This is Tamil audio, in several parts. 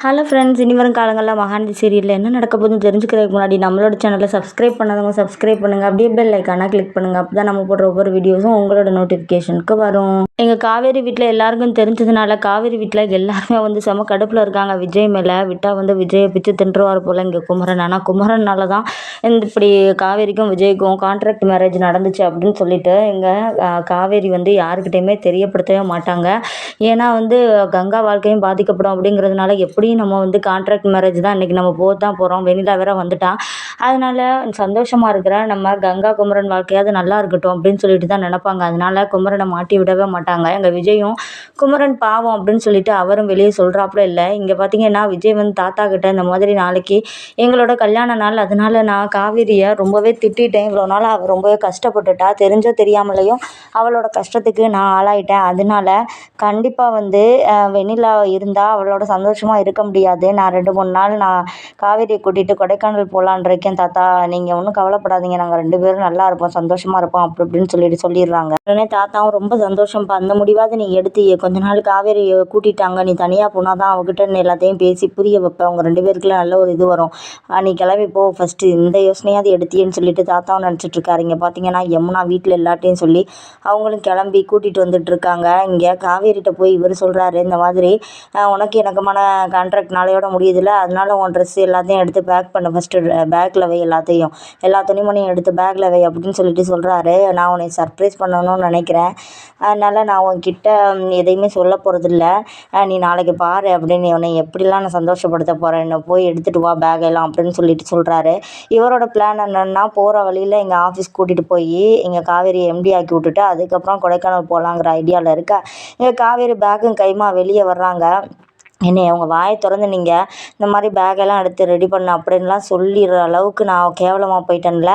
ஹலோ ஃப்ரெண்ட்ஸ் இனி வரும் காலங்களில் மகாநதி சீரியலில் என்ன நடக்க போகுதுன்னு தெரிஞ்சுக்கிறதுக்கு முன்னாடி நம்மளோட சேனலை சப்ஸ்கிரைப் பண்ணாதவங்க சப்ஸ்கிரைப் பண்ணுங்கள் அப்படியே பெல் ஐக்கானா கிளிக் பண்ணுங்கள் அப்போ தான் நம்ம போடுற ஒவ்வொரு வீடியோஸும் உங்களோட நோட்டிஃபிகேஷனுக்கு வரும். எங்கள் காவேரி வீட்டில் எல்லாருக்கும் தெரிஞ்சதுனால காவேரி வீட்டில் எல்லாருமே வந்து செம கடுப்பில் இருக்காங்க. விஜய் மேலே விட்டால் வந்து விஜயை பிச்சு தின்றுவார் போல் இங்கே குமரன். ஆனால் குமரனால தான் இந்த இப்படி காவேரிக்கும் விஜய்க்கும் கான்ட்ராக்ட் மேரேஜ் நடந்துச்சு அப்படின்னு சொல்லிட்டு எங்கள் காவேரி வந்து யாருக்கிட்டையுமே தெரியப்படுத்தவே மாட்டாங்க. ஏன்னா வந்து கங்கா வாழ்க்கையும் பாதிக்கப்படும் அப்படிங்கிறதுனால எப்படி நம்ம வந்து கான்ட்ராக்ட் மேரேஜ் தான் இன்றைக்கி நம்ம போக தான் போகிறோம் வெண்ணிலா வேற வந்துட்டான் அதனால் சந்தோஷமாக இருக்கிற நம்ம கங்கா குமரன் வாழ்க்கையாவது நல்லா இருக்கட்டும் அப்படின்னு சொல்லிட்டு தான் நினப்பாங்க. அதனால குமரனை மாட்டி விடவே மாட்டாங்க. எங்கள் விஜயும் குமரன் பாவம் அப்படின்னு சொல்லிட்டு அவரும் வெளியே சொல்கிறாப்புல இல்லை. இங்கே பார்த்தீங்கன்னா விஜய் வந்து தாத்தா கிட்ட இந்த மாதிரி நாளைக்கு எங்களோட கல்யாண நாள். அதனால நான் காவேரியை ரொம்பவே திட்டேன் இவ்வளோ நாள் அவள் ரொம்பவே கஷ்டப்பட்டுட்டா. தெரிஞ்சோ தெரியாமலேயும் அவளோட கஷ்டத்துக்கு நான் ஆளாயிட்டேன். அதனால கண்டிப்பாக வந்து வெண்ணிலா இருந்தால் அவளோட சந்தோஷமாக இருக்க முடியாது. நான் ரெண்டு மூணு நாள் நான் காவேரியை கூட்டிகிட்டு கொடைக்கானல் போகலான் இருக்கேன் தாத்தா. நீங்கள் ஒன்றும் கவலைப்படாதீங்க. நாங்கள் ரெண்டு பேரும் நல்லா இருப்போம். சந்தோஷமாக இருப்போம். அப்படி இப்படின்னு சொல்லிட்டு சொல்லிடுறாங்க. உடனே தாத்தாவும் ரொம்ப சந்தோஷம்ப்பா அந்த முடிவாவது நீ எடுத்து கொஞ்ச நாள் காவேரியை கூட்டிட்டாங்க. நீ தனியாக போனால் தான் அவகிட்ட எல்லாத்தையும் பேசி புரிய வைப்பேன். அவங்க ரெண்டு பேருக்குள்ள நல்ல ஒரு இது வரும். நீ கிளம்பி போ. ஃபஸ்ட்டு இந்த யோசனையாவது எடுத்தியேன்னு சொல்லிட்டு தாத்தாவும் நினச்சிட்ருக்காரு இங்கே பார்த்தீங்கன்னா யமுனா வீட்டில் எல்லாட்டையும் சொல்லி அவங்களும் கிளம்பி கூட்டிகிட்டு வந்துட்டு இருக்காங்க. இங்கே காவேரிகிட்ட போய் இவர் சொல்கிறாரு இந்த மாதிரி உனக்கு எனக்குமான கான்ட்ராக்ட் நாளையோட முடியுதுல்ல. அதனால உன் ட்ரெஸ் எல்லாத்தையும் எடுத்து பேக் பண்ண. ஃபஸ்ட்டு பேக்கில் வை எல்லாத்தையும். எல்லா துணிமணியும் எடுத்து பேக்கில் வை அப்படின்னு சொல்லிட்டு சொல்கிறாரு நான் உன்னை சர்ப்ரைஸ் பண்ணணும்னு நினைக்கிறேன். அதனால் நான் உன்கிட்ட எதையுமே சொல்ல போகிறதில்ல நீ நாளைக்கு பாரு அப்படின்னு உன்னை எப்படிலாம் நான் சந்தோஷப்படுத்த போகிறேன் என்னை போய் எடுத்துகிட்டு வா பேக் எல்லாம் அப்படின்னு சொல்லிட்டு சொல்கிறாரு இவரோட பிளான் என்னென்னா போகிற வழியில் எங்கள் ஆஃபீஸ் கூட்டிகிட்டு போய் எங்கள் காவேரி எம்டி ஆக்கி விட்டுட்டு அதுக்கப்புறம் கொடைக்கானல் போகலாங்கிற ஐடியாவில் இருக்க. எங்கள் காவேரி பேக்கும் கைமா வெளியே வர்றாங்க. என்னை அவங்க வாயை திறந்து நீங்கள் இந்த மாதிரி பேக்கெல்லாம் எடுத்து ரெடி பண்ண அப்படின்லாம் சொல்லிடுற அளவுக்கு நான் கேவலமாக போயிட்டேன்ல.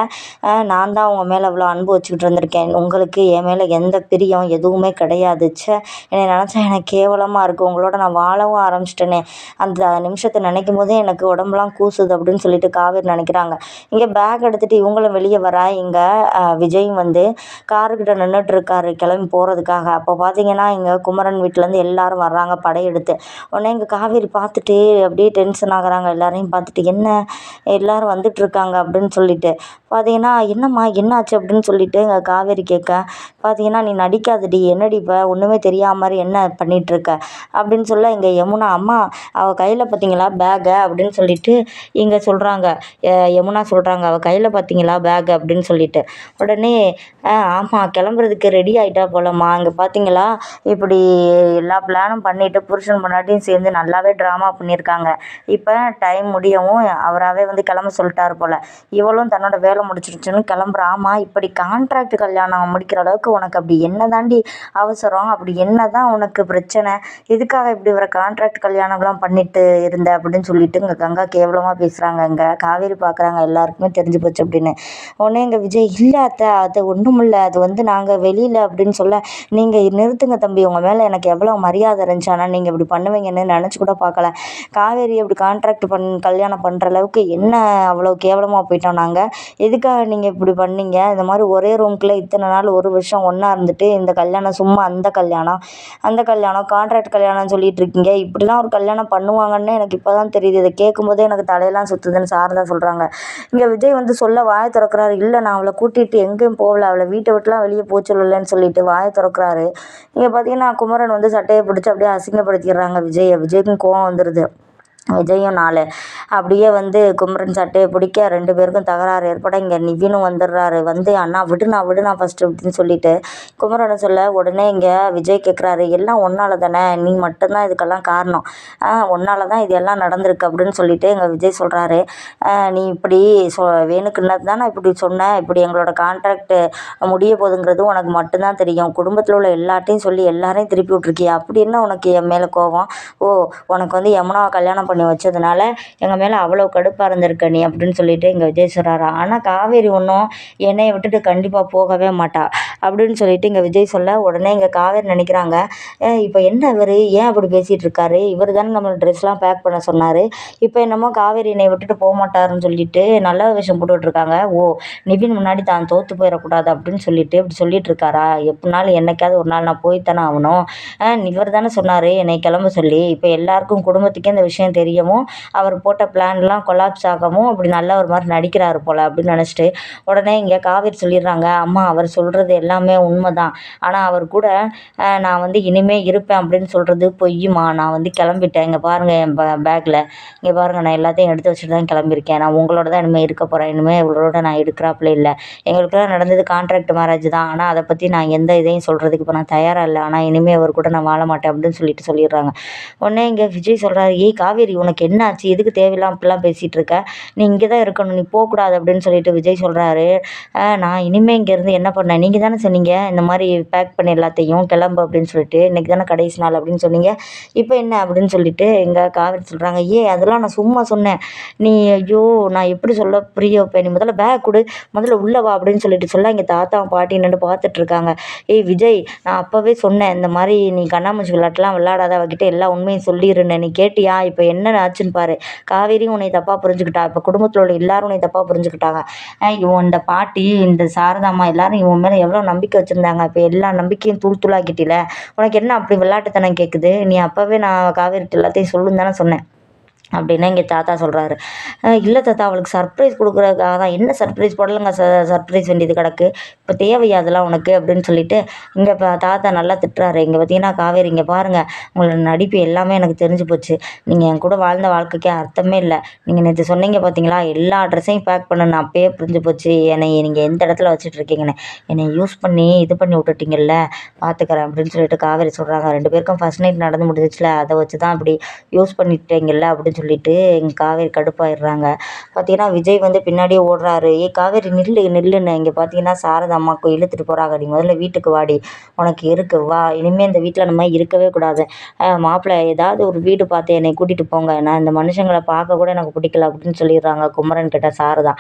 நான் தான் உங்கள் மேலே இவ்வளோ அன்பு வச்சுக்கிட்டு இருந்திருக்கேன். உங்களுக்கு என் மேலே எந்த பிரியம் எதுவுமே கிடையாது. ச்சே என்னை நினச்சா எனக்கு கேவலமாக இருக்குது உங்களோட நான் வாழவும் ஆரம்பிச்சிட்டேனே. அந்த நிமிஷத்தை நினைக்கும் போதே எனக்கு உடம்புலாம் கூசுது அப்படின்னு சொல்லிட்டு காவேரி நினைக்கிறாங்க. இங்கே பேக் எடுத்துகிட்டு இவங்களும் வெளியே வர இங்கே விஜயும் வந்து காருக்கிட்ட நின்றுட்டுருக்காரு கிளம்பி போகிறதுக்காக அப்போ பார்த்தீங்கன்னா இங்கே குமரன் வீட்டிலேருந்து எல்லோரும் வர்றாங்க படையெடுத்து. உடனே எங்கள் காவேரி பார்த்துட்டு அப்படியே டென்ஷன் ஆகுறாங்க. எல்லாரையும் பார்த்துட்டு என்ன? எல்லோரும் வந்துட்டுருக்காங்க. அப்படின்னு சொல்லிட்டு. பார்த்தீங்கன்னா என்னம்மா? என்னாச்சு? அப்படின்னு சொல்லிட்டு எங்கள் காவேரி கேட்க பார்த்தீங்கன்னா நீ நடிக்காதடி. என்னடி இப்போ? ஒன்றுமே தெரியாத மாதிரி என்ன பண்ணிகிட்ருக்க அப்படின்னு சொல்ல இங்கே யமுனா அம்மா அவள் கையில் பார்த்தீங்களா பேகை அப்படின்னு சொல்லிட்டு இங்கே சொல்கிறாங்க யமுனா சொல்கிறாங்க அவள் கையில் பார்த்தீங்களா பேக் அப்படின்னு சொல்லிட்டு. உடனே ஆமாம் கிளம்புறதுக்கு ரெடி ஆகிட்டா போலம்மா. அங்கே பார்த்தீங்களா இப்படி எல்லா பிளானும் பண்ணிவிட்டு புருஷன் முன்னாடியும் சேர்ந்து வந்து நல்லாவே ட்ராமா பண்ணியிருக்காங்க இப்போ டைம் முடியவும் அவராகவே வந்து கிளம்ப சொல்லிட்டாரு போல். இவளும் தன்னோட வேலை முடிச்சிருச்சுன்னு கிளம்புறாமா? இப்படி கான்ட்ராக்ட் கல்யாணம் முடிக்கிற அளவுக்கு உனக்கு அப்படி என்ன தாண்டி அவசரம்? அப்படி என்ன தான் உனக்கு பிரச்சனை? எதுக்காக இப்படி வர கான்ட்ராக்ட் கல்யாணம்லாம் பண்ணிட்டு இருந்த அப்படின்னு சொல்லிட்டு இங்கே கங்கா கேவலமாக பேசுகிறாங்க இங்கே காவேரி பார்க்குறாங்க எல்லாருக்குமே தெரிஞ்சு போச்சு அப்படின்னு. உடனே எங்கள் விஜய் இல்லை அத்தை அது ஒன்றும் இல்லை அது வந்து நாங்கள் வெளியில் அப்படின்னு சொல்ல நீங்கள் நிறுத்துங்க தம்பி. உங்கள் மேலே எனக்கு எவ்வளோ மரியாதை இருந்துச்சு. ஆனால் நீங்கள் இப்படி பண்ணுவீங்கன்னு நினச்சி கூட பார்க்கல. காவேரி அப்படி கான்ட்ராக்ட் பண் கல்யாணம் பண்ணுற அளவுக்கு என்ன அவ்வளோ கேவலமாக போயிட்டோம் நாங்கள் எதுக்காக நீங்கள் இப்படி பண்ணீங்க? இந்த மாதிரி ஒரே ரூம்குள்ளே இத்தனை நாள் ஒரு வருஷம் ஒன்றா இருந்துட்டு இந்த கல்யாணம் சும்மா அந்த கல்யாணம் அந்த கல்யாணம் கான்ட்ராக்ட் கல்யாணம் சொல்லிட்டு இருக்கீங்க. இப்படிலாம் ஒரு கல்யாணம் பண்ணுவாங்கன்னு எனக்கு இப்போ தான் தெரியுது. இதை கேட்கும்போதே எனக்கு தலையெல்லாம் சுற்றுதுன்னு சார் தான் சொல்கிறாங்க இங்கே விஜய் வந்து சொல்ல வாயை திறக்கிறாரு. இல்லை நான் அவளை கூட்டிகிட்டு எங்கேயும் போகல. அவளை வீட்டை விட்டுலாம் வெளியே போக சொல்லலைன்னு சொல்லிட்டு வாயை திறக்கிறாரு. இங்கே பார்த்தீங்கன்னா குமரன் வந்து சட்டையை பிடிச்சி அப்படியே அசிங்கப்படுத்திடுறாங்க விஜய். விஜய்க்கும் கோவம் வந்துடுது விஜயும் நாலு. அப்படியே வந்து குமரன் சட்டையை பிடிக்க ரெண்டு பேருக்கும் தகராறு ஏற்பட இங்கே நிவினும் வந்துடுறாரு. வந்து அண்ணா விடுண்ணா விடுண்ணா ஃபஸ்ட்டு அப்படின்னு சொல்லிட்டு குமரனை சொல்ல உடனே இங்கே விஜய் கேட்குறாரு எல்லாம் ஒன்றால் தானே நீ மட்டும்தான் இதுக்கெல்லாம் காரணம். ஒன்றால் தான் இது எல்லாம் நடந்திருக்கு அப்படின்னு சொல்லிட்டு எங்கள் விஜய் சொல்கிறாரு நீ இப்படி சொ வேணுக்குன்னு தானே இப்படி சொன்னேன் இப்படி எங்களோட கான்ட்ராக்டு முடிய போதுங்கிறது உனக்கு மட்டும்தான் தெரியும். குடும்பத்தில் உள்ள எல்லாட்டையும் சொல்லி எல்லாரையும் திருப்பி விட்ருக்கியா அப்படி என்ன உனக்கு என் மேலே கோவம் ஓ உனக்கு வந்து யமுனாவை கல்யாணம் பண்ணி வச்சதுனால எங்கள் மேலே அவ்வளோ கடுப்பாக இருந்திருக்க நீ அப்படின்னு சொல்லிட்டு எங்கள் விஜய் சொல்கிறாராம் ஆனால் காவேரி ஒன்றும் என்னையை விட்டுட்டு கண்டிப்பாக போகவே மாட்டாள் அப்படின்னு சொல்லிட்டு இங்கே விஜய் சொல்ல உடனே இங்கே காவேரி நினைக்கிறாங்க இப்போ என்ன இவர்? ஏன் அப்படி பேசிகிட்டு இருக்காரு? இவர் தானே நம்மளை ட்ரெஸ்லாம் பேக் பண்ண சொன்னார். இப்போ என்னமோ காவேரி என்னை விட்டுட்டு போக மாட்டாருன்னு சொல்லிட்டு நல்ல விஷயம் போட்டுட்ருக்காங்க ஓ நிவின் முன்னாடி தான் தோற்று போயிடக்கூடாது அப்படின்னு சொல்லிட்டு இப்படி சொல்லிட்டு இருக்காரா? எப்படினாலும் என்னைக்காவது ஒரு நாள் நான் போய் தானே ஆகணும். இவர் தானே சொன்னார் என்னை கிளம்ப சொல்லி. இப்போ எல்லாருக்கும் குடும்பத்துக்கே இந்த விஷயம் தெரியவும் அவர் போட்ட பிளான்லாம் கொலாப்ஸ் ஆகவும் அப்படி நல்லா ஒரு மாதிரி நடிக்கிறாரு போல் அப்படின்னு நினச்சிட்டு உடனே இங்கே காவேரி சொல்லிடுறாங்க அம்மா அவர் சொல்கிறது எல்லாம் உண்மை தான் ஆனால் அவர் கூட நான் வந்து இனிமேல் இருப்பேன் அப்படின்னு சொல்கிறது பொய்யுமா? நான் வந்து கிளம்பிட்டேன். இங்கே பாருங்கள் என் பே பேக்கில் இங்கே பாருங்கள் நான் எல்லாத்தையும் எடுத்து வச்சுட்டு தான் கிளம்பியிருக்கேன். நான் உங்களோட தான் இனிமேல் இருக்க போகிறேன் இனிமேல் இவரோட நான் எடுக்கிறாப்புல இல்லை. எங்களுக்குலாம் நடந்தது கான்ட்ராக்ட் மேரேஜ் தான். ஆனால் அதை பற்றி நான் எந்த இதையும் சொல்கிறதுக்கு இப்போ நான் தயாராக இல்லை. ஆனால் இனிமேல் அவர் கூட நான் வாழ மாட்டேன் அப்படின்னு சொல்லிட்டு சொல்லிடுறாங்க. உடனே இங்கே விஜய் சொல்கிறாரு ஏய் காவேரி உனக்கு என்ன ஆச்சு எதுக்கு தேவையில்லாம இப்படிலாம் பேசிகிட்டு இருக்க? நீ இங்கே தான் இருக்கணும். நீ போகக்கூடாது அப்படின்னு சொல்லிட்டு விஜய் சொல்கிறாரு நான் இனிமேல் இங்கேருந்து என்ன பண்ணேன் நீங்கள் தானே சொன்னீங்க? இந்த மாதிரி பேக் பண்ணி எல்லாத்தையும் கிளம்பு அப்படின்னு சொல்லிட்டு இன்றைக்கி தானே கடைசி நாள் அப்படின்னு சொன்னீங்க. இப்போ என்ன அப்படின்னு சொல்லிட்டு எங்கள் காவேரி சொல்கிறாங்க ஏ அதெல்லாம் நான் சும்மா சொன்னேன். நீ ஐயோ நான் எப்படி சொல்ல புரிய? வைப்பேன் நீ முதல்ல பேக் கொடு. முதல்ல உள்ளே வா அப்படின்னு சொல்லிட்டு சொல்ல இங்கே தாத்தா பாட்டி நின்று பார்த்துட்ருக்காங்க ஏய் விஜய் நான் அப்போவே சொன்னேன் இந்த மாதிரி நீ கண்ணாமூச்சி விளையாட்டுலாம் விளையாடாத. அவகிட்ட எல்லா உண்மையும் சொல்லிடுறேன் நீ கேட்டியா? இப்போ என்ன ஆச்சுன்னு பாரு. காவேரியும் உன்னை தப்பாக புரிஞ்சுக்கிட்டா. இப்போ குடும்பத்தில் உள்ள எல்லாரும் உன்னை தப்பாக புரிஞ்சுக்கிட்டாங்க. இவன் இந்த பாட்டி இந்த சாரதாம்மா எல்லாரும் இவன் மேலே எவ்வளோ நம்பிக்கை வச்சுருந்தாங்க. இப்போ எல்லா நம்பிக்கையும் தூள் தூளாக்கிட்டில. உனக்கு என்ன அப்படி விளாட்டுத்தனம் கேட்குது நீ அப்போவே நான் காவேரிட்டு எல்லாத்தையும் சொல்லுன்னு தானே சொன்னேன். அப்படின்னு எங்கள் தாத்தா சொல்கிறாரு இல்லை தாத்தா அவளுக்கு சர்ப்ரைஸ் கொடுக்குறதுக்காக தான். என்ன சர்ப்ரைஸ் போடலைங்க ச சர்ப்ரைஸ் வேண்டியது கிடக்கு. இப்போ தேவையா அதெல்லாம் உனக்கு? அப்படின்னு சொல்லிட்டு இங்கே இப்போ தாத்தா நல்லா திட்டுறாரு. இங்கே பார்த்தீங்கன்னா காவேரி இங்கே பாருங்கள் உங்களோட நடிப்பு எல்லாமே எனக்கு தெரிஞ்சு போச்சு. நீங்கள் என் கூட வாழ்ந்த வாழ்க்கைக்கே அர்த்தமே இல்லை. நீங்கள் நேற்று சொன்னீங்க பார்த்தீங்களா எல்லா ட்ரெஸ்ஸையும் பேக் பண்ணணும் அப்பயே புரிஞ்சு போச்சு. என்னை நீங்கள் எந்த இடத்துல வச்சுட்ருக்கீங்கன்னு என்னை யூஸ் பண்ணி இது பண்ணி விட்டுட்டீங்கல்ல? பார்த்துக்கிறேன் அப்படின்னு சொல்லிட்டு காவேரி சொல்கிறாங்க ரெண்டு பேருக்கும் ஃபஸ்ட் நைட் நடந்து முடிஞ்சிச்சுல. அதை வச்சு தான் அப்படி யூஸ் பண்ணிட்டீங்கல்ல அப்படின்னு சொல்லிட்டு எங்கள் காவேரி கடுப்பாயிடுறாங்க. பார்த்தீங்கன்னா விஜய் வந்து பின்னாடியே ஓடுறாரு. ஏ காவேரி நில்லு நில்லுன்னு. இங்கே பார்த்தீங்கன்னா சாரதா அம்மாவுக்கு இழுத்துட்டு போகிறாங்க நீ முதல்ல வீட்டுக்கு வாடி. உனக்கு இருக்கு. வா. இனிமேல் இந்த வீட்டில் நம்ம இருக்கவே கூடாது. மாப்பிள்ளை ஏதாவது ஒரு வீடு பார்த்து என்னை கூட்டிகிட்டு போங்க. நான் இந்த மனுஷங்களை பார்க்க கூட எனக்கு பிடிக்கல அப்படின்னு சொல்லிடுறாங்க குமரன் கிட்ட சாரதா.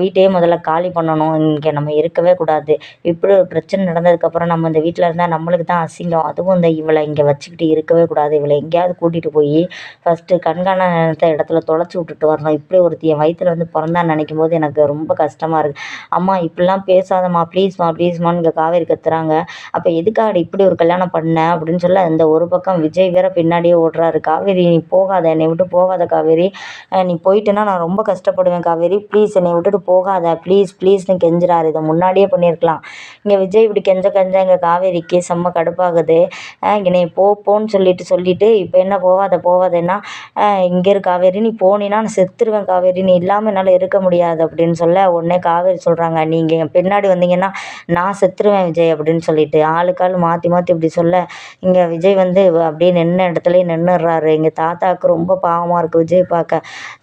வீட்டையே முதல்ல காலி பண்ணணும். இங்கே நம்ம இருக்கவே கூடாது. இப்படி ஒரு பிரச்சனை நடந்ததுக்கப்புறம் நம்ம இந்த வீட்டில் இருந்தால் நம்மளுக்கு தான் அசிங்கம். அதுவும் இந்த இவளை இங்கே வச்சுக்கிட்டு இருக்கவே கூடாது. இவளை எங்கேயாவது கூட்டிகிட்டு போய் ஃபஸ்ட்டு கண்காண நினைத்த இடத்துல தொலைச்சி விட்டுட்டு வரணும். இப்படி ஒருத்தி என் வயிற்றுல வந்து பிறந்தான்னு நினைக்கும் போது எனக்கு ரொம்ப கஷ்டமாக இருக்குது அம்மா இப்படிலாம் பேசாதம்மா. ப்ளீஸ்மா ப்ளீஸ்மான்னு இங்கே காவேரி கத்துறாங்க. அப்போ எதுக்காக இப்படி ஒரு கல்யாணம் பண்ண? அப்படின்னு சொல்ல இந்த ஒரு பக்கம் விஜய் வேற பின்னாடியே ஓடுறாரு. காவேரி நீ போகாத. என்னை விட்டு போகாத காவேரி. நீ போயிட்டேன்னா நான் ரொம்ப கஷ்டப்படுவேன் காவேரி. ப்ளீஸ் என்னை விட்டுட்டு போகாத. ப்ளீஸ் ப்ளீஸ்னு கெஞ்சுறாரு. இதை முன்னாடியே பண்ணியிருக்கலாம். இங்கே விஜய் இப்படி கெஞ்ச கெஞ்ச இங்கே காவேரிக்கு செம்ம கடுப்பாகுது. என்னை போ போன்னு சொல்லிட்டு சொல்லிட்டு இப்போ என்ன போகாத போகாதேன்னா இங்கே இரு காவேரி நீ போனீன்னா நான் செத்துருவேன் காவேரி. நீ இல்லாமல் என்னால் இருக்க முடியாது அப்படின்னு சொல்ல உடனே காவேரி சொல்கிறாங்க நீங்கள் என் பின்னாடி வந்தீங்கன்னா நான் செத்துருவேன் விஜய் அப்படின்னு சொல்லிட்டு. ஆளுக்கு ஆள் மாற்றி மாற்றி இப்படி சொல்ல. இங்கே விஜய் வந்து அப்படியே நின்ன இடத்துலையே நின்றுடுறாரு எங்கள் தாத்தாவுக்கு ரொம்ப பாவமாக இருக்குது விஜய் பார்க்க.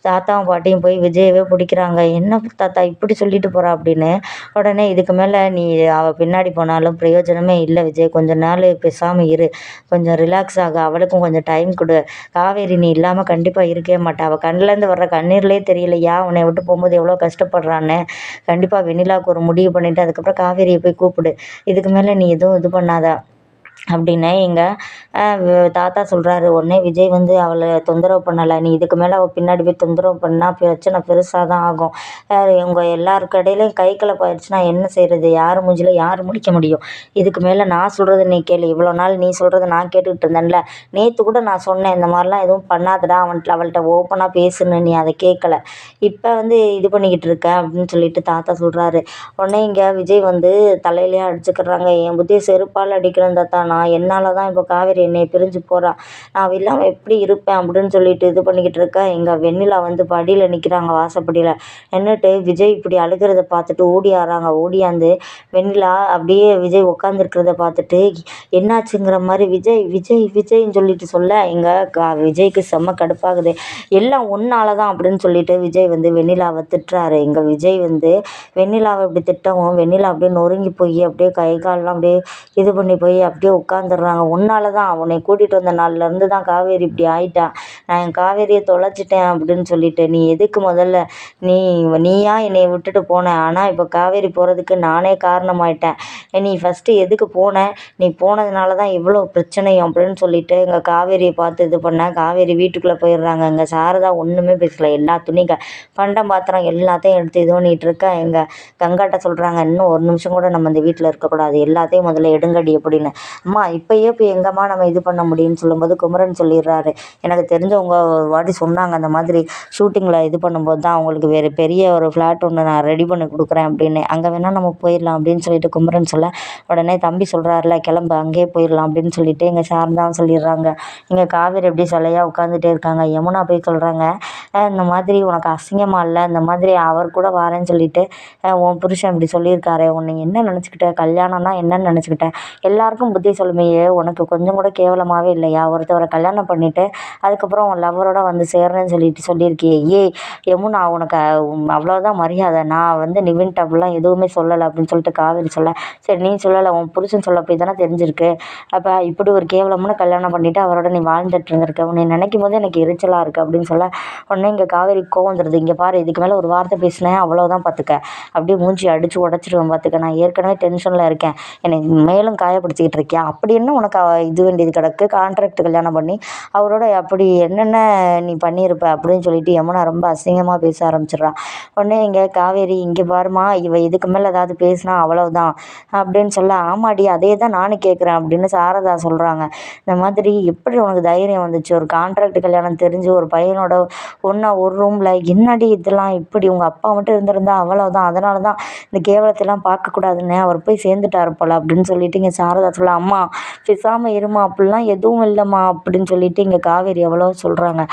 தாத்தாவும் பாட்டியும் போய் விஜயவே பிடிக்கிறாங்க. என்ன தாத்தா இப்படி சொல்லிட்டு போகிறா அப்படின்னு. உடனே இதுக்கு மேலே நீ அவள் பின்னாடி போனாலும் பிரயோஜனமே இல்லை விஜய். கொஞ்சம் நாள் பேசாமல் இரு. கொஞ்சம் ரிலாக்ஸ் ஆக. அவளுக்கும் கொஞ்சம் டைம் கொடு. காவேரி நீ இல்லாமல் கண்டிப்பாக இருக்கவே மாட்டாள் அவள் கண்ணிலேருந்து வர்ற கண்ணீர்லேயே தெரியலையா? உன்னை விட்டு போகும்போது எவ்வளோ கஷ்டப்படுறான்னு. கண்டிப்பாக வெண்ணிலாவுக்கு ஒரு முடிவு பண்ணிவிட்டு அதுக்கப்புறம் காவேரியை போய் கூப்பிடு. இதுக்கு மேலே நீ எதுவும் இது பண்ணாத. அப்படின்னு எங்கள் தாத்தா சொல்கிறாரு உடனே விஜய் வந்து அவளை தொந்தரவு பண்ணலை. நீ இதுக்கு மேலே அவள் பின்னாடி போய் தொந்தரவு பண்ணால் பிரச்சனை பெருசாக தான் ஆகும். உங்கள் எல்லாருக்கு இடையிலையும் கை கலப்பாயிடுச்சுன்னா என்ன செய்கிறது யார் மூஞ்சில யார் முடிக்க முடியும்? இதுக்கு மேலே நான் சொல்கிறது நீ கேளு. இவ்வளோ நாள் நீ சொல்கிறத நான் கேட்டுக்கிட்டு இருந்தேன்ல. நேற்று கூட நான் சொன்னேன் இந்த மாதிரிலாம் எதுவும் பண்ணாதடா. அவன்கிட்ட அவள்கிட்ட ஓப்பனாக பேசுன்னு நீ அதை கேட்கல. இப்போ வந்து இது பண்ணிக்கிட்டு இருக்க அப்படின்னு சொல்லிட்டு தாத்தா சொல்கிறாரு உடனே இங்கே விஜய் வந்து தலையிலேயே அடிச்சுக்கிறாங்க. என் புத்தியை செருப்பால் அடிக்கிறேன் தாத்தா. நான் என்னால் தான் இப்போ காவேரி என்னை பிரிஞ்சு போகிறா நான் இல்லாமல் எப்படி இருப்பேன் அப்படின்னு சொல்லிட்டு இது பண்ணிக்கிட்டு இருக்கேன் எங்கள் வெண்ணிலா வந்து படியில் நிற்கிறாங்க வாசப்படியில். நின்றுட்டு விஜய் இப்படி அழுகிறத பார்த்துட்டு ஓடியாராங்க ஓடியாந்து வெண்ணிலா அப்படியே விஜய் உட்காந்துருக்கிறத பார்த்துட்டு என்னாச்சுங்கிற மாதிரி விஜய் விஜய் விஜய்ன்னு சொல்லிட்டு சொல்ல. எங்கள் கா விஜய்க்கு செம்ம கடுப்பாகுது. எல்லாம் ஒன்றால தான் அப்படின்னு சொல்லிட்டு விஜய் வந்து வெண்ணிலாவை திட்டுறாரு. எங்கள் விஜய் வந்து வெண்ணிலாவை இப்படி திட்டவும் வெண்ணிலா அப்படியே நொறுங்கி போய் அப்படியே கை கால்லாம் அப்படியே இது பண்ணி போய் அப்படியே உட்காந்துடுறாங்க உன்னால தான் உன்னை கூட்டிகிட்டு வந்த நாள்லேருந்து தான் காவேரி இப்படி ஆயிட்டா நான் என் காவேரியை தொலைச்சிட்டேன் அப்படின்னு சொல்லிட்டு நீ எதுக்கு முதல்ல நீ நீயா என்னை விட்டுட்டு போன? ஆனால் இப்போ காவேரி போகிறதுக்கு நானே காரணமாயிட்டேன். நீ ஃபஸ்ட்டு எதுக்கு போன? நீ போனதுனால தான் இவ்வளோ பிரச்சனையும் அப்படின்னு சொல்லிட்டு எங்கள் காவேரியை பார்த்து இது பண்ணேன் காவேரி வீட்டுக்குள்ளே போயிடுறாங்க. எங்கள் சாரதா ஒன்றுமே பேசலை. எல்லா துணி பண்டம் பாத்திரம் எல்லாத்தையும் எடுத்து இது பண்ணிகிட்டு இருக்கேன் எங்கள் கங்காட்ட சொல்கிறாங்க இன்னும் ஒரு நிமிஷம் கூட நம்ம இந்த வீட்டில் இருக்கக்கூடாது. எல்லாத்தையும் முதல்ல எடுங்கடி அப்படின்னு. அம்மா இப்போயே போய் எங்கம்மா நம்ம இது பண்ண முடியும்னு சொல்லும்போது குமரன் சொல்லிடுறாரு. எனக்கு தெரிஞ்சவங்க ஒரு வாட்டி சொன்னாங்க அந்த மாதிரி ஷூட்டிங்கில் இது பண்ணும்போது தான் அவங்களுக்கு வேறு பெரிய ஒரு ஃப்ளாட் ஒன்று நான் ரெடி பண்ணி கொடுக்குறேன் அப்படின்னு. அங்கே வேணால் நம்ம போயிடலாம் அப்படின்னு சொல்லிட்டு குமரன் சொல்ல உடனே தம்பி சொல்கிறாருல கிளம்பு அங்கேயே போயிடலாம் அப்படின்னு சொல்லிட்டு எங்கள் சார்ந்தான் சொல்லிடுறாங்க. இங்கே காவேரி எப்படி சொல்லையா உட்காந்துட்டே இருக்காங்க. யமுனா போய் சொல்கிறாங்க இந்த மாதிரி உனக்கு அசிங்கமாக இல்லை இந்த மாதிரி அவர் கூட வரேன்னு சொல்லிட்டு உன் புருஷன் இப்படி சொல்லியிருக்காரே உன்னை என்ன நினச்சிக்கிட்ட? கல்யாணம்னா என்னன்னு நினச்சிக்கிட்டேன் எல்லாருக்கும் புத்தி சொல்லுமையே உனக்கு கொஞ்சம் கூட கேவலமாகவே இல்லையா? ஒருத்தவரை கல்யாணம் பண்ணிவிட்டு அதுக்கப்புறம் உன் லவ்வரோட வந்து சேர்றேன்னு சொல்லிட்டு சொல்லியிருக்கியே. ஏய் யமுனா உனக்கு அவ்வளோதான் மரியாதை. நான் வந்து நிவின்ட்ட அப்படிலாம் எதுவுமே சொல்லலை அப்படின்னு சொல்லிட்டு காவேரி சொல்ல சரி நீ சொல்லலை உன் புருஷன் சொல்ல போய் தானே தெரிஞ்சிருக்கு. அப்போ இப்படி ஒரு கேவலமான கல்யாணம் பண்ணிவிட்டு அவரோட நீ வாழ்ந்துட்டு இருந்திருக்க. உன்னை நினைக்கும் போது எனக்கு எரிச்சலாக இருக்குது அப்படின்னு சொல்ல உடனே இங்கே காவேரி கோவம் இங்கே பாரு இதுக்கு மேலே ஒரு வார்த்தை பேசினேன் அவ்வளோதான் பார்த்துக்க அப்படியே மூஞ்சி அடித்து உடச்சிருவேன் பார்த்துக்க நான் ஏற்கனவே டென்ஷனில் இருக்கேன். என்னை மேலும் காயப்படுத்திக்கிட்டு இருக்கியா? அப்படி என்ன உனக்கு இது வேண்டியது கிடக்கு? கான்ட்ராக்ட் கல்யாணம் பண்ணி அவரோட அப்படி என்னென்ன நீ பண்ணியிருப்ப அப்படின்னு சொல்லிட்டு யமுனா ரொம்ப அசிங்கமாக பேச ஆரம்பிச்சிடுறான் உடனே இங்கே காவேரி இங்கே பாருமா இவ இதுக்கு மேலே ஏதாவது பேசினா அவ்வளவுதான் அப்படின்னு சொல்ல ஆமாடி அதே தான் நானும் கேட்குறேன் அப்படின்னு சாரதா சொல்கிறாங்க இந்த மாதிரி எப்படி உனக்கு தைரியம் வந்துச்சு? ஒரு கான்ட்ராக்ட் கல்யாணம் தெரிஞ்சு ஒரு பையனோட ஒன்றா ஒரு ரூமில் என்னடி இதெல்லாம் இப்படி? உங்கள் அப்பா மட்டும் இருந்திருந்தா அவ்வளோதான் அதனால தான் இந்த கேவலத்தெல்லாம் பார்க்கக்கூடாதுன்னு அவர் போய் சேர்ந்துட்டார் போல் அப்படின்னு சொல்லிட்டு இங்கே சாரதா சொல்ல அம்மா பேசாமல் இருமா அப்படிலாம் எதுவும் இல்லைம்மா அப்படின்னு சொல்லிட்டு இங்கே காவேரி எவ்வளோ சொல்கிறாங்க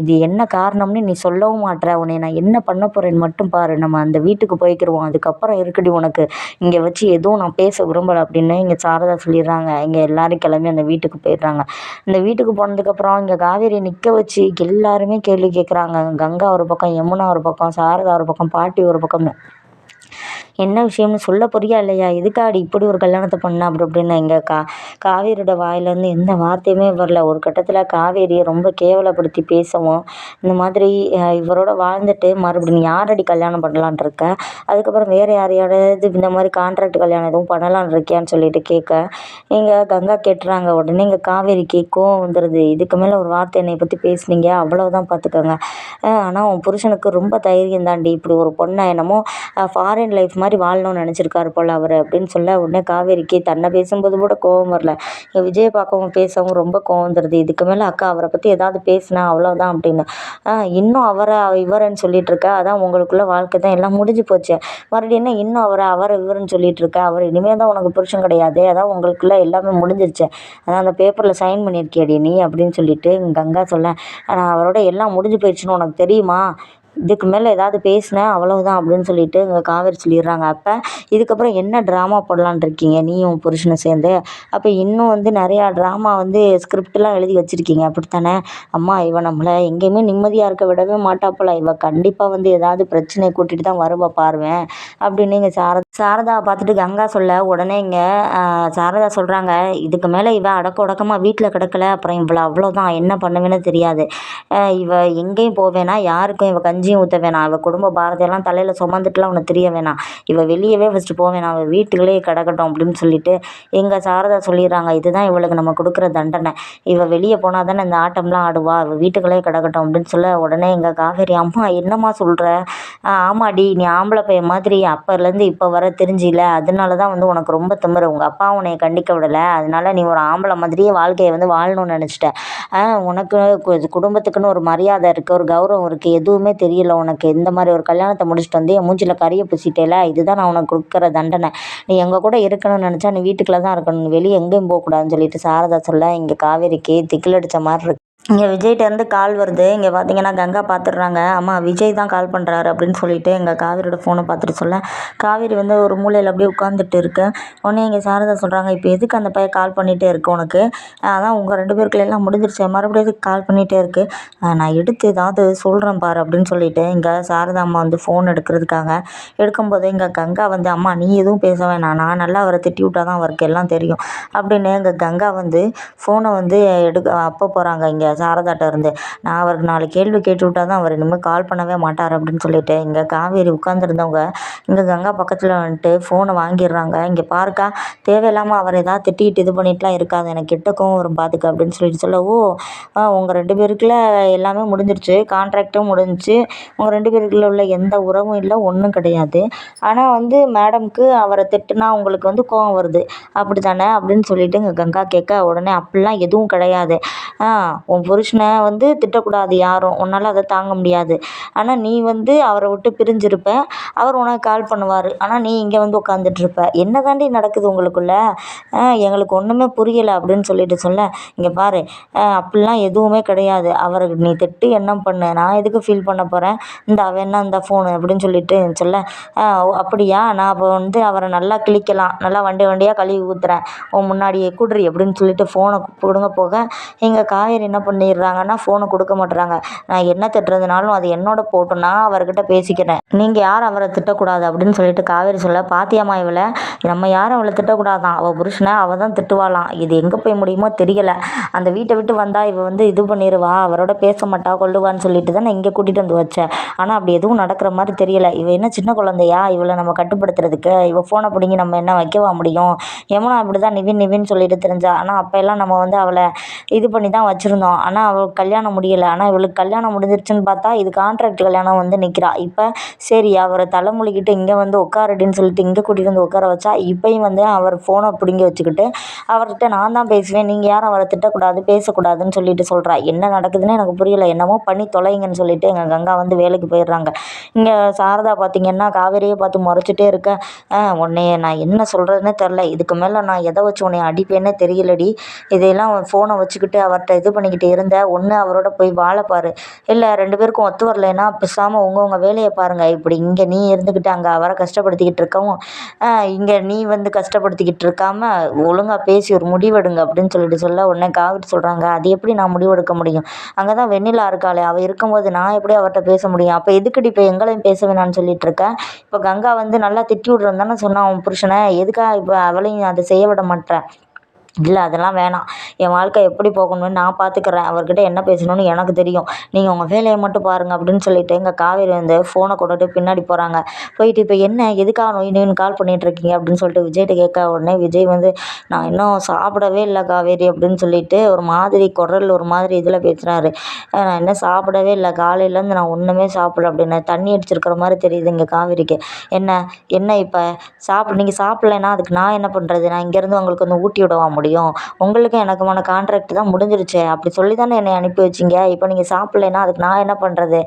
இது என்ன காரணம்னு நீ சொல்லவும் மாட்ற. உன்னை நான் என்ன பண்ண போகிறேன்னு மட்டும் பாரு. நம்ம அந்த வீட்டுக்கு போய்க்கிருவோம். அதுக்கப்புறம் இருக்குடி உனக்கு. இங்கே வச்சு எதுவும் நான் பேச விரும்பலை அப்படின்னு இங்கே சாரதா சொல்லிடுறாங்க. இங்கே எல்லோரும் கிளம்பி அந்த வீட்டுக்கு போயிடுறாங்க. இந்த வீட்டுக்கு போனதுக்கப்புறம் இங்கே காவேரி நிற்க வச்சு எல்லாருமே கேள்வி கேட்குறாங்க கங்கா ஒரு பக்கம் யமுனா ஒரு பக்கம் சாரதா ஒரு பக்கம் பாட்டி ஒரு பக்கம். என்ன விஷயம்னு சொல்ல போறியா இல்லையா? எதுக்காடி இப்படி ஒரு கல்யாணத்தை பண்ண? அப்படி அப்படின்னு எங்கள் கா காவேரியோட வாயிலேருந்து எந்த வார்த்தையுமே வரல. ஒரு கட்டத்தில் காவேரியை ரொம்ப கேவலப்படுத்தி பேசவும் இந்த மாதிரி இவரோட வாழ்ந்துட்டு மறுபடியும் நீ யாரடி கல்யாணம் பண்ணலான்னு இருக்க? அதுக்கப்புறம் வேறு யாரையாவது இந்த மாதிரி கான்ட்ராக்ட் கல்யாணம் எதுவும் பண்ணலான்னு இருக்கியான்னு சொல்லிட்டு கேட்க இங்கே கங்கா கேட்டுறாங்க. உடனே இங்கே காவேரிக்கு கோவம் வந்துடுது இதுக்கு மேலே ஒரு வார்த்தை என்னை பற்றி பேசுனீங்க? அவ்வளோதான் பார்த்துக்கோங்க ஆனால் உன் புருஷனுக்கு ரொம்ப தைரியம் தாண்டி இப்படி ஒரு பொண்ணை என்னமோ ஃபாரின் லைஃப் மாதிரி மாதிரி வாழணும்னு நினச்சிருக்காரு போல் அவர் அப்படின்னு சொல்ல உடனே காவேரிக்கு தன்னை பேசும்போது கூட கோவம் வரல. விஜயை விஜய் பார்க்கவும் பேசவும் ரொம்ப கோவம் வந்துடுது இதுக்கு மேலே அக்கா அவரை பற்றி ஏதாவது பேசினா அவ்வளோதான் அப்படின்னு. இன்னும் அவரை இவரன்னு சொல்லிட்டு இருக்க. அதான் உங்களுக்குள்ள வாழ்க்கை தான் எல்லாம் முடிஞ்சு போச்சு. மறுபடியும் என்ன இன்னும் அவரை அவரை இவருன்னு சொல்லிட்டு இருக்க. அவர் இனிமேல் தான் உனக்கு புருஷன் கிடையாது. அதான் உங்களுக்குள்ள எல்லாமே முடிஞ்சிருச்சு. அதான் அந்த பேப்பரில் சைன் பண்ணியிருக்கியடி நீ அப்படின்னு சொல்லிட்டு கங்கா சொல்ல ஆனால் அவரோட எல்லாம் முடிஞ்சு போயிடுச்சுன்னு உனக்கு தெரியுமா? இதுக்கு மேலே ஏதாவது பேசினேன் அவ்வளவுதான் அப்படின்னு சொல்லிட்டு இங்கே காவேரி சொல்லிடுறாங்க. அப்போ இதுக்கப்புறம் என்ன ட்ராமா போடலான்னு இருக்கீங்க? நீயும் உன் புருஷனும் சேர்ந்து. அப்போ இன்னும் வந்து நிறையா ட்ராமா வந்து ஸ்கிரிப்ட்லாம் எழுதி வச்சுருக்கீங்க. அப்படித்தானே? அம்மா இவ நம்மளை எங்கேயுமே நிம்மதியாக இருக்க விடவே மாட்டா போல. இவ கண்டிப்பாக வந்து ஏதாவது பிரச்சனையை கூட்டிகிட்டு தான் வருவா பாருவேன் அப்படின்னு இங்கே சாரதா பார்த்துட்டு கங்கா சொல்ல உடனே இங்கே சாரதா சொல்கிறாங்க இதுக்கு மேலே இவ அடக்க உடக்கமாக வீட்டில் கிடக்கல. அப்புறம் இவ்வளோ அவ்வளோதான் என்ன பண்ணுவேன்னு தெரியாது. இவள் இவ எங்கேயும் போவேனா? யாருக்கும் இவ கஞ்சியும் ஊற்ற வேணாம். இவள் குடும்ப பாரத்தையெல்லாம் தலையில் சுமந்துட்டுலாம் உனக்கு தெரிய வேணாம். இவள் வெளியவே ஃபஸ்ட்டு போக வேணாம். அவள் வீட்டுக்குள்ளேயே கிடக்கட்டும் அப்படின்னு சொல்லிட்டு எங்கள் சாரதா சொல்லிடுறாங்க. இதுதான் இவளுக்கு நம்ம கொடுக்குற தண்டனை. இவள் வெளியே போனால் தானே இந்த ஆட்டம்லாம் ஆடுவா. இவள் வீட்டுக்குள்ளேயே கிடக்கட்டும் அப்படின்னு சொல்ல உடனே எங்கள் காவேரி அம்மா என்னம்மா சொல்கிற ஆமாடி. நீ ஆம்பளை பையன் மாதிரி அப்போலேருந்து இப்போ வர தெரிஞ்சில. அதனால தான் வந்து உனக்கு ரொம்ப திமிரு. உங்கள் அப்பா உன்னை கண்டிக்க விடலை. அதனால நீ ஒரு ஆம்பளை மாதிரியே வாழ்க்கையை வந்து வாழணும்னு நினச்சிட்ட. உனக்கு குடும்பத்துக்குன்னு ஒரு மரியாதை இருக்குது ஒரு கௌரவம் இருக்குது எதுவுமே தெரியல உனக்கு. இந்த மாதிரி ஒரு கல்யாணத்தை முடிச்சுட்டு வந்து என் மூஞ்சில கறியை பூசிட்டேல இதுதான் நான் உனக்கு கொடுக்குற தண்டனை. நீ எங்கள் கூட இருக்கணும்னு நினச்சா நீ வீட்டுக்குள்ளே தான் இருக்கணும் வெளியே எங்கேயும் போகக்கூடாதுன்னு சொல்லிட்டு சாரதா சொல்ல இங்கே காவேரிக்கு திக்கில் அடித்த மாதிரி இருக்கு. இங்கே விஜய்கிட்டேருந்து கால் வருது. இங்கே பார்த்தீங்கன்னா கங்கா பார்த்துடுறாங்க அம்மா விஜய் தான் கால் பண்ணுறாரு அப்படின்னு சொல்லிட்டு எங்கள் காவேரியோட ஃபோனை பார்த்துட்டு சொல்ல. காவேரி வந்து ஒரு மூலையில் அப்படியே உட்காந்துட்டு இருக்கு. உடனே இங்கே சாரதா சொல்கிறாங்க இப்போ எதுக்கு அந்த பையன் கால் பண்ணிகிட்டே இருக்கு உனக்கு? அதான் உங்கள் ரெண்டு பேருக்குள்ள எல்லாம் முடிஞ்சிருச்சு. மறுபடியும் எதுக்கு கால் பண்ணிகிட்டே இருக்கு? நான் எடுத்து ஏதாவது சொல்கிறேன் பாரு அப்படின்னு சொல்லிட்டு இங்கே சாரதா அம்மா வந்து ஃபோன் எடுக்கிறதுக்காக எடுக்கும்போது இங்கே கங்கா வந்து அம்மா நீ எதுவும் பேச வேணாம். நான் நல்லா அவரை திட்டி விட்டால் தான் அவருக்கு எல்லாம் தெரியும். அப்படின்னு இங்கே கங்கா வந்து ஃபோனை வந்து எடுக்க அப்போ போகிறாங்க இங்கே சாரதாட்ட இருந்து நான் அவருக்கு நாலு கேள்வி கேட்டு விட்டா தான் அவர் இனிமேல் கால் பண்ணவே மாட்டார் அப்படின்னு சொல்லிட்டு இங்கே காவேரி உட்காந்துருந்தவங்க இங்கே கங்கா பக்கத்தில் வந்துட்டு ஃபோனை வாங்கிடுறாங்க. இங்கே பாருக்கா தேவையில்லாமல் அவர் எதாவது திட்டிகிட்டு இது பண்ணிட்டுலாம் இருக்காது. எனக்கு கிட்டக்கும் கோவம் வரும் பார்த்துக்க அப்படின்னு சொல்லிட்டு சொல்ல ஓ உங்கள் ரெண்டு பேருக்குள்ள எல்லாமே முடிஞ்சிருச்சு கான்ட்ராக்டும் முடிஞ்சிச்சு. உங்கள் ரெண்டு பேருக்குள்ள உள்ள எந்த உறவும் இல்லை ஒன்றும் கிடையாது. ஆனால் வந்து மேடம்க்கு அவரை திட்டுனா உங்களுக்கு வந்து கோவம் வருது. அப்படி தானே அப்படின்னு சொல்லிட்டு இங்கே கங்கா கேட்க உடனே அப்படிலாம் எதுவும் கிடையாது. உன் புருஷனை வந்து திட்டக்கூடாது யாரும். உன்னால் அதை தாங்க முடியாது. ஆனால் நீ வந்து அவரை விட்டு பிரிஞ்சிருப்ப. அவர் உனக்கு கால் பண்ணுவார். ஆனால் நீ இங்கே வந்து உட்காந்துட்ருப்ப என்ன தாண்டி நடக்குது உங்களுக்குள்ள? எங்களுக்கு ஒன்றுமே புரியலை அப்படின்னு சொல்லிட்டு சொல்ல. இங்கே பாரு அப்படிலாம் எதுவுமே கிடையாது. அவருக்கு நீ திட்டு என்ன பண்ணு. நான் எதுக்கு ஃபீல் பண்ண போகிறேன் இந்த வேணா இந்த ஃபோனு அப்படின்னு சொல்லிட்டு சொல்ல. அப்படியா? நான் அப்போ வந்து அவரை நல்லா கிழிக்கலாம். நல்லா வண்டி வண்டியாக கழுவி ஊற்றுறேன் உன் முன்னாடியே குடுறி அப்படின்னு சொல்லிட்டு ஃபோனை கொடுங்க போக. எங்கள் காவேரி என்ன பண்ண பண்ணிடுறாங்கன்னா ஃபோனை கொடுக்க மாட்டுறாங்க நான் என்ன திட்டுறதுனாலும் அது என்னோட போட்டு நான் அவர்கிட்ட பேசிக்கிறேன். நீங்கள் யார் அவரை திட்டக்கூடாது அப்படின்னு சொல்லிட்டு காவேரி சொல்ல பாத்தியம்மா இவளை? நம்ம யாரும் அவளை திட்டக்கூடாதான். அவள் புருஷனை அவள் தான் திட்டுவாளாம். இது எங்கே போய் முடியுமோ தெரியலை. அந்த வீட்டை விட்டு வந்தால் இவள் வந்து இது பண்ணிடுவா அவரோட பேச மாட்டா கொள்ளுவான்னு சொல்லிட்டு தான் நான் இங்கே கூட்டிகிட்டு வந்து வச்சேன் ஆனால் அப்படி எதுவும் நடக்கிற மாதிரி தெரியல. இவள் என்ன சின்ன குழந்தையா? இவளை நம்ம கட்டுப்படுத்துறதுக்கு இவள் ஃபோனை பிடிங்கி நம்ம என்ன வைக்கவா முடியும்? யமுனா அப்படி தான் நிவின் நிவின் சொல்லிட்டு தெரிஞ்சா. ஆனால் அப்போ எல்லாம் நம்ம வந்து அவளை இது பண்ணி தான் வச்சுருந்தோம். ஆனால் அவளுக்கு கல்யாணம் முடியலை. ஆனால் இவளுக்கு கல்யாணம் முடிஞ்சிருச்சுன்னு பார்த்தா இது காண்ட்ராக்ட் கல்யாணம் வந்து நிற்கிறா இப்போ சரி அவரை தலைமொழிக்கிட்டு இங்கே வந்து உட்காருடின்னு சொல்லிட்டு இங்கே கூட்டிகிட்டு வந்து உட்கார வச்சா இப்போயும் வந்து அவர் ஃபோனை பிடுங்கி வச்சுக்கிட்டு அவர்கிட்ட நான் தான் பேசுவேன். நீங்கள் யாரும் அவரை திட்டக்கூடாது பேசக்கூடாதுன்னு சொல்லிட்டு சொல்கிறா என்ன நடக்குதுன்னு எனக்கு புரியல. என்னமோ பண்ணி தொலைங்கன்னு சொல்லிட்டு எங்கள் கங்கா வந்து வேலைக்கு போயிடுறாங்க. இங்கே சாரதா பார்த்திங்கன்னா காவேரியை பார்த்து முறைச்சிட்டே இருக்க. உன்னைய நான் என்ன சொல்கிறதுனே தெரில இதுக்கு மேலே நான் எதை வச்சு உன்னை அடிப்பேன்னே தெரியலடி. இதையெல்லாம் ஃபோனை வச்சுக்கிட்டு அவர்கிட்ட இது பண்ணிக்கிட்டு இருந்த. ஒன்று அவரோட போய் வாழப்பாரு இல்லை ரெண்டு பேருக்கும் ஒத்து வரலைன்னா பேசாமல் உங்கவுங்க வேலையை பாருங்கள் இப்படி இங்கே நீ இருந்துக்கிட்டு அங்கே அவரை கஷ்டப்படுத்திக்கிட்டு இருக்கவும் இங்கே நீ வந்து கஷ்டப்படுத்திக்கிட்டு இருக்காம ஒழுங்காக பேசி ஒரு முடிவெடுங்க அப்படின்னு சொல்லிட்டு சொல்ல உடனே காவிரி சொல்கிறாங்க அது எப்படி நான் முடிவெடுக்க முடியும்? அங்கே தான் வெண்ணிலா இருக்காளே. அவள் இருக்கும்போது நான் எப்படி அவர்கிட்ட பேச முடியும்? அப்போ எதுக்குடி இப்போ எங்களையும் பேச வேணாம்னு சொல்லிட்டு இருக்கேன் இப்போ கங்கா வந்து நல்லா திட்டி விட்றேன் தானே சொன்னான் அவன் புருஷனை. எதுக்காக இப்போ அவளையும் அதை செய்ய விட மாட்டேன் இல்லை அதெல்லாம் வேணாம். என் வாழ்க்கை எப்படி போகணும்னு நான் பார்த்துக்குறேன் அவர்கிட்ட என்ன பேசணும்னு எனக்கு தெரியும். நீங்கள் உங்கள் வேலையை மட்டும் பாருங்கள் அப்படின்னு சொல்லிட்டு எங்கள் காவேரி வந்து ஃபோனை கொண்டுட்டு பின்னாடி போகிறாங்க போயிட்டு இப்போ என்ன? எதுக்காக நோய் கால் பண்ணிகிட்ருக்கீங்க அப்படின்னு சொல்லிட்டு விஜய்கிட்ட கேட்க உடனே விஜய் வந்து நான் இன்னும் சாப்பிடவே இல்லை காவேரி அப்படின்னு சொல்லிட்டு ஒரு மாதிரி குரல் ஒரு மாதிரி இதில் பேசுகிறாரு நான் இன்னும் சாப்பிடவே இல்லை. காலையிலேருந்து நான் ஒன்றுமே சாப்பிடல அப்படின்னு தண்ணி அடிச்சிருக்கிற மாதிரி தெரியுது இங்கே காவேரிக்கு. என்ன? என்ன இப்போ? சாப்பிட நீங்கள் சாப்பிட்லன்னா அதுக்கு நான் என்ன பண்ணுறது நான் இங்கேருந்து உங்களுக்கு வந்து ஊட்டி விடவா முடியும்? முடியும். உங்களுக்கும் எனக்குமான கான்ட்ராக்ட் தான் முடிஞ்சிருச்சு. அப்படி சொல்லி தானே என்னை அனுப்பி வச்சிங்க? இப்போ நீங்கள் சாப்பிட்லேன்னா அதுக்கு நான் என்ன பண்ணுறது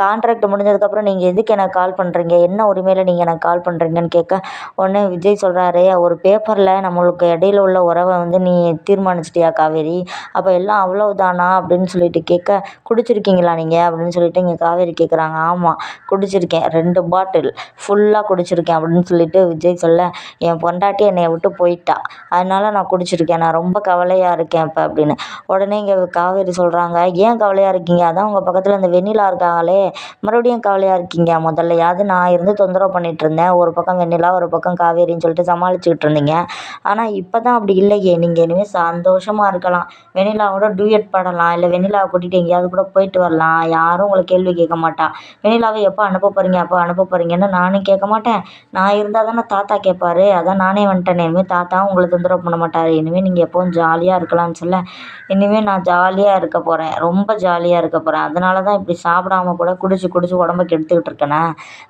கான்ட்ராக்ட் முடிஞ்சதுக்கப்புறம் நீங்கள் எதுக்கு எனக்கு கால் பண்ணுறீங்க என்ன உரிமையில் நீங்கள் எனக்கு கால் பண்ணுறீங்கன்னு கேட்க உடனே விஜய் சொல்கிறாரு ஒரு பேப்பரில் நம்மளுக்கு இடையில உள்ள உறவை வந்து நீ தீர்மானிச்சிட்டியா காவேரி? அப்போ எல்லாம் அவ்வளவுதானா? அப்படின்னு சொல்லிட்டு கேட்க குடிச்சிருக்கீங்களா நீங்கள் அப்படின்னு சொல்லிட்டு இங்கே காவேரி கேட்குறாங்க ஆமாம் குடிச்சிருக்கேன். ரெண்டு பாட்டில் ஃபுல்லாக குடிச்சிருக்கேன். அப்படின்னு சொல்லிட்டு விஜய் சொல்ல என் பொண்டாட்டி என்னை விட்டு போயிட்டா. அதனால் நான் குடி ஆரம்பிச்சிருக்கேன். நான் ரொம்ப கவலையாக இருக்கேன் இப்போ அப்படின்னு. உடனே இங்கே காவேரி சொல்கிறாங்க ஏன் கவலையாக இருக்கீங்க? அதான் உங்கள் பக்கத்தில் இந்த வெண்ணிலா இருக்காங்களே. மறுபடியும் கவலையாக இருக்கீங்க முதல்லையாவது நான் இருந்து தொந்தரவு பண்ணிகிட்டு இருந்தேன். ஒரு பக்கம் வெண்ணிலா ஒரு பக்கம் காவேரின்னு சொல்லிட்டு சமாளிச்சுக்கிட்டு இருந்தீங்க. ஆனால் இப்போ தான் அப்படி இல்லையே. நீங்கள் இனிமேல் சந்தோஷமாக இருக்கலாம். வெண்ணிலாவோட டூயட் பாடலாம். இல்லை வெண்ணிலாவை கூட்டிகிட்டு எங்கேயாவது கூட போயிட்டு வரலாம். யாரும் உங்களை கேள்வி கேட்க மாட்டா. வெண்ணிலாவை எப்போ அனுப்ப போகிறீங்க அப்போ அனுப்ப போகிறீங்கன்னு நானும் கேட்க மாட்டேன். நான் இருந்தால் தானே தாத்தா கேட்பாரு. அதான் நானே வந்துட்டேன். இனிமேல் தாத்தா உங்களை தொந்தரவு பண்ண மாட்டார். இனிமேல் நீங்கள் எப்போவும் ஜாலியாக இருக்கலாம்னு சொல்ல இனிமேல் நான் ஜாலியாக இருக்க போகிறேன் ரொம்ப ஜாலியாக இருக்க போகிறேன் அதனால தான் இப்படி சாப்பிடாம கூட குடிச்சு குடிச்சு உடம்ப கெடுத்துக்கிட்டு இருக்கேனே?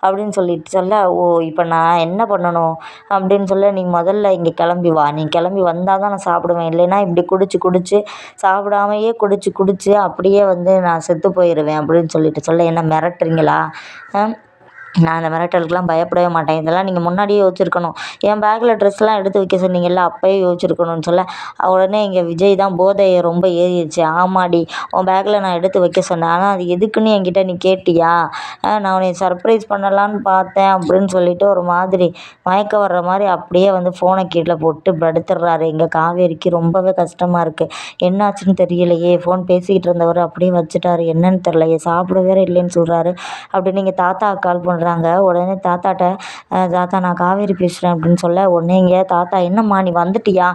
அப்படின்னு சொல்லிட்டு சொல்ல ஓ இப்போ நான் என்ன பண்ணணும்? அப்படின்னு சொல்ல நீ முதல்ல இங்கே கிளம்பி வா. நீ கிளம்பி வந்தால் தான் நான் சாப்பிடுவேன். இல்லைன்னா இப்படி குடிச்சு குடிச்சு சாப்பிடாமையே குடிச்சு குடிச்சு அப்படியே வந்து நான் செத்து போயிடுவேன் அப்படின்னு சொல்லிட்டு சொல்ல என்ன மிரட்டுறீங்களா? நான் அந்த மிரட்டலுக்குலாம் பயப்படவே மாட்டேன். இதெல்லாம் நீங்கள் முன்னாடியே யோசிச்சிருக்கணும். என் பேக்கில் ட்ரெஸ்லாம் எடுத்து வைக்க சொன்னீங்கல்ல அப்போயே யோசிச்சிருக்கணும்னு சொல்ல உடனே இங்கே விஜய் தான் போதை ரொம்ப ஏறிடுச்சு. ஆமாடி உன் பேக்கில் நான் எடுத்து வைக்க சொன்னேன். ஆனால் அது எதுக்குன்னு என்கிட்ட நீ கேட்டியா? நான் உன்னை சர்ப்ரைஸ் பண்ணலான்னு பார்த்தேன் அப்படின்னு சொல்லிட்டு ஒரு மாதிரி மயக்கம் வர்ற மாதிரி அப்படியே வந்து ஃபோனை கீழே போட்டு படுத்துடுறாரு. எங்கள் காவேரிக்கு ரொம்பவே கஷ்டமாக இருக்குது என்னாச்சுன்னு தெரியலையே. ஃபோன் பேசிக்கிட்டு இருந்தவர் அப்படியே வச்சுட்டாரு. என்னன்னு தெரியலையே. சாப்பிட வேற இல்லைன்னு சொல்கிறாரு அப்படி நீங்கள் தாத்தா கால் பண்ணுற சொல்கிறாங்க உடனே தாத்தாட்ட தாத்தா நான் காவேரி பேசுகிறேன் அப்படின்னு சொல்ல உடனே இங்கே தாத்தா என்னம்மா நீ வந்துட்டியா?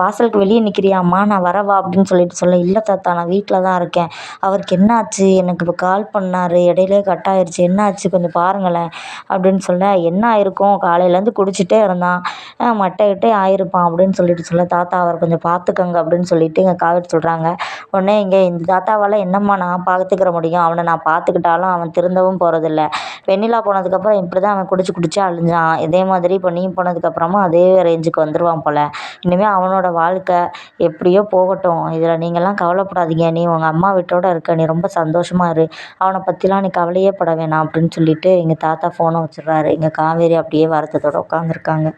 வாசலுக்கு வெளியே நிற்கிறியாம்மா நான் வரவா? அப்படின்னு சொல்லிட்டு சொல்ல இல்லை தாத்தா நான் வீட்டில் தான் இருக்கேன். அவருக்கு என்ன ஆச்சு எனக்கு இப்போ கால் பண்ணார். இடையிலே கட் ஆயிடுச்சு என்ன ஆச்சு கொஞ்சம் பாருங்களேன். அப்படின்னு சொல்ல என்ன ஆயிருக்கும்? காலையிலேருந்து குடிச்சிட்டே இருந்தான். மட்டை கிட்டே ஆயிருப்பான். அப்படின்னு சொல்லிட்டு சொல்ல தாத்தா அவர் கொஞ்சம் பார்த்துக்கங்க அப்படின்னு சொல்லிட்டு இங்கே காவேரி சொல்கிறாங்க உடனே இங்கே இந்த தாத்தாவால் என்னம்மா நான் பார்த்துக்கிற முடியும்? அவனை நான் பார்த்துக்கிட்டாலும் அவன் திருந்தவும் போகிறதில்ல வெண்ணிலா போனதுக்கப்புறம் இப்படி தான் அவன் குடிச்சு குடிச்சு அழிஞ்சான். இதே மாதிரி இப்போ நீ போனதுக்கப்புறமா அதே ரேஞ்சுக்கு வந்துடுவான் போல். இனிமேல் அவனோட வாழ்க்கை எப்படியோ போகட்டும். இதில் நீங்கள்லாம் கவலைப்படாதீங்க. நீ உங்கள் அம்மா வீட்டோட இருக்க. நீ ரொம்ப சந்தோஷமாக இரு. அவனை பற்றிலாம் நீ கவலையே பட வேணாம் அப்படின்னு சொல்லிட்டு எங்கள் தாத்தா ஃபோனை வச்சிடுறாரு. எங்கள் காவேரி அப்படியே வருத்தத்தோடு உட்காந்துருக்காங்க